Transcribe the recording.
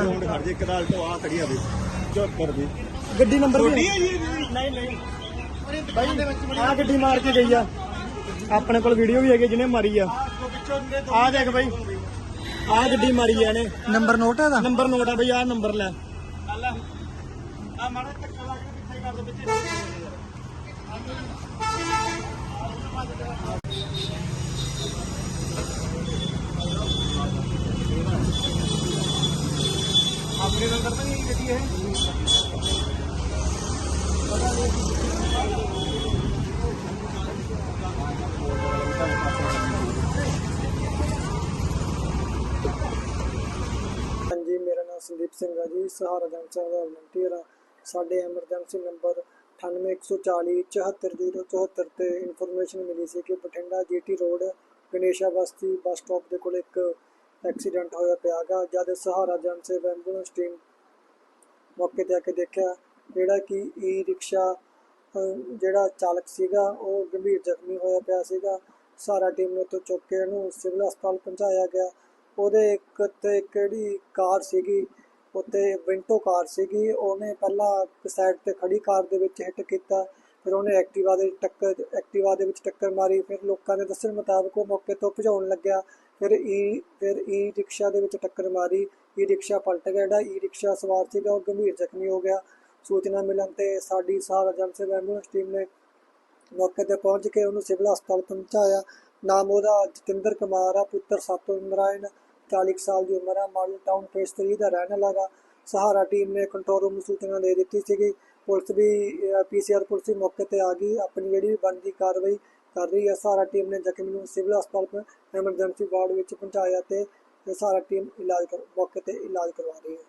ਅੱਛਾ। ਮਿੰਟ ਖੜ ਜੇ ਇੱਕ ਦਾ ਆਲਟੋ ਆ ਖੜੀ ਆ ਵੀ 74 ਦੀ ਗੱਡੀ ਨੰਬਰ ਵੀ ਹੈ। ਜੀ ਨਹੀਂ ਨਹੀਂ। ਬਾਈ ਆ ਗੱਡੀ ਮਾਰ ਕੇ ਗਈ ਆ। ਆਪਣੇ ਕੋਲ ਵੀਡੀਓ ਵੀ ਹੈਗੀ ਜਿਹਨੇ ਮਾਰੀ ਆ। ਆ ਦੇਖ ਬਾਈ। ਆ ਗੱਡੀ ਮਾਰੀ ਆ ਇਹਨੇ। ਨੰਬਰ ਨੋਟ ਹੈ ਦਾ ਨੰਬਰ ਨੋਟ ਆ ਬਈ ਆ ਨੰਬਰ ਲੈ। ਆ। ਮਾੜਾ ਧੱਕਾ ਲਾ ਕੇ ਪਿੱਛੇ ਕਰ ਦੇ ਪਿੱਛੇ ਆਪਣੇ ਨੰਬਰ ਤਾਂ ਨਹੀਂ ਗੱਡੀ ਇਹ ਹਾਂਜੀ ਮੇਰਾ ਨਾਮ ਸੰਦੀਪ ਸਿੰਘ ਹੈ ਜੀ ਸਹਾਰਾ ਜੰਕਸ਼ਨ ਦਾ ਵਲੰਟੀਅਰ ਆ ਸਾਡੇ ਐਮਰਜੈਂਸੀ ਨੰਬਰ 9814 74074 ਤੇ ਇਨਫੋਰਮੇਸ਼ਨ ਮਿਲੀ ਸੀ ਕਿ Bathinda GT road Ganesha Basti bus stop ਦੇ ਕੋਲ ਇੱਕ ਐਕਸੀਡੈਂਟ ਹੋਇਆ ਪਿਆਗਾ ਜਦ ਸਹਾਰਾ ਜੰਕਸ਼ਨ ਐਂਬੂਲੈਂਸ ਟੀਮ ਮੌਕੇ ਤੇ ਆ ਕੇ ਦੇਖਿਆ। ਜਿਹੜਾ ਕਿ ਈ ਰਿਕਸ਼ਾ ਜਿਹੜਾ ਚਾਲਕ ਸੀਗਾ, ਉਹ ਗੰਭੀਰ ਜ਼ਖਮੀ ਹੋਇਆ ਪਿਆ ਸੀਗਾ। ਸਾਰਾ ਟੀਮ ਨੇ ਉੱਥੋਂ ਚੁੱਕ ਕੇ ਇਹਨੂੰ ਸਿਵਲ ਹਸਪਤਾਲ ਪਹੁੰਚਾਇਆ ਗਿਆ। ਉਹਦੇ ਇੱਕ ਤੇ ਇੱਕ ਕਾਰ ਸੀਗੀ ਉੱਤੇ ਵਿੰਟੋ ਕਾਰ ਸੀਗੀ। ਉਹਨੇ ਪਹਿਲਾਂ ਸਾਈਡ ਤੇ ਖੜੀ ਕਾਰ ਦੇ ਵਿੱਚ ਹਿੱਟ ਕੀਤਾ। ਫਿਰ ਉਹਨੇ ਐਕਟਿਵਾ ਦੇ ਟੱਕਰ, ਐਕਟਿਵਾ ਦੇ ਵਿੱਚ ਟੱਕਰ ਮਾਰੀ, ਫਿਰ ਲੋਕਾਂ ਦੇ ਦੱਸਣ ਮੁਤਾਬਕ ਉਹ ਮੌਕੇ ਤੋਂ ਭਜਾਉਣ ਲੱਗਿਆ। ਫਿਰ ਈ ਫਿਰ ਈ ਰਿਕਸ਼ਾ ਦੇ ਵਿੱਚ ਟੱਕਰ ਮਾਰੀ। ਈ ਰਿਕਸ਼ਾ ਪਲਟ ਗਿਆ ਜਿਹੜਾ ਈ ਰਿਕਸ਼ਾ ਸਵਾਰ ਸੀਗਾ, ਉਹ ਗੰਭੀਰ ਜ਼ਖਮੀ ਹੋ ਗਿਆ। ਸੂਚਨਾ ਮਿਲਣ ਤੇ ਸਾਡੀ ਸਹਾਰਾ ਜਨ ਸੇਵਾ ਐਂਬੂਲੈਂਸ ਟੀਮ ਨੇ ਮੌਕੇ ਤੇ ਪਹੁੰਚ ਕੇ ਉਹਨੂੰ ਸਿਵਲ ਹਸਪਤਾਲ ਪਹੁੰਚਾਇਆ। ਨਾਮ ਉਹਦਾ ਜਤਿੰਦਰ ਕੁਮਾਰ ਆ, ਪੁੱਤਰ ਸਤਿੰਦਰ, ਨਰਾਇਣ 40 ਕੁ ਸਾਲ ਦੀ ਉਮਰ ਆ, ਮਾਡਲ ਟਾਊਨ ਫੇਸ 3 ਦਾ ਰਹਿਣ ਵਾਲਾ ਗਾ ਸਹਾਰਾ ਟੀਮ ਨੇ ਕੰਟਰੋਲ ਰੂਮ ਨੂੰ ਸੂਚਨਾ ਦੇ ਦਿੱਤੀ ਸੀਗੀ। ਪੁਲਿਸ ਵੀ ਪੀਸੀਆਰ ਪੁਲਿਸ ਵੀ ਮੌਕੇ ਤੇ ਆ ਗਈ। ਆਪਣੀ ਜਿਹੜੀ ਵੀ ਬਣਦੀ ਕਾਰਵਾਈ ਕਰ ਰਹੀ ਹੈ, ਸਹਾਰਾ ਟੀਮ ਨੇ ਜ਼ਖਮੀ ਨੂੰ ਸਿਵਲ ਹਸਪਤਾਲ ਐਮਰਜੈਂਸੀ ਵਾਰਡ ਵਿੱਚ ਪਹੁੰਚਾਇਆ ਤੇ ਸਹਾਰਾ ਟੀਮ ਇਲਾਜ ਕਰ, ਮੌਕੇ ਤੇ ਇਲਾਜ ਕਰਵਾ ਰਹੀ ਹੈ।